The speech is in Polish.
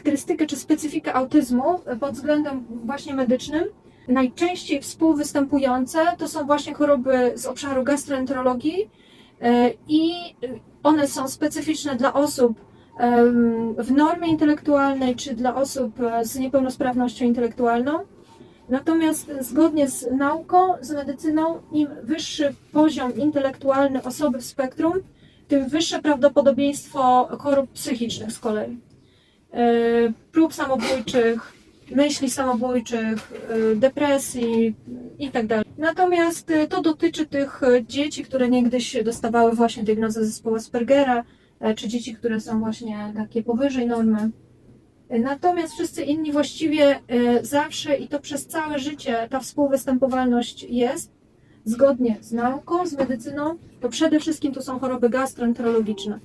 charakterystykę czy specyfikę autyzmu pod względem właśnie medycznym. Najczęściej współwystępujące to są właśnie choroby z obszaru gastroenterologii e, i one są specyficzne dla osób w normie intelektualnej czy dla osób e, z niepełnosprawnością intelektualną. Natomiast zgodnie z nauką, z medycyną, im wyższy poziom intelektualny osoby w spektrum, tym wyższe prawdopodobieństwo chorób psychicznych z kolei. E, Prób samobójczych, myśli samobójczych, e, depresji itd. Natomiast e, to dotyczy tych dzieci, które niegdyś dostawały właśnie diagnozę zespołu Aspergera, czy dzieci, które są właśnie takie powyżej normy. Natomiast wszyscy inni właściwie zawsze i to przez całe życie ta współwystępowalność jest, zgodnie z nauką, z medycyną, to przede wszystkim to są choroby gastroenterologiczne.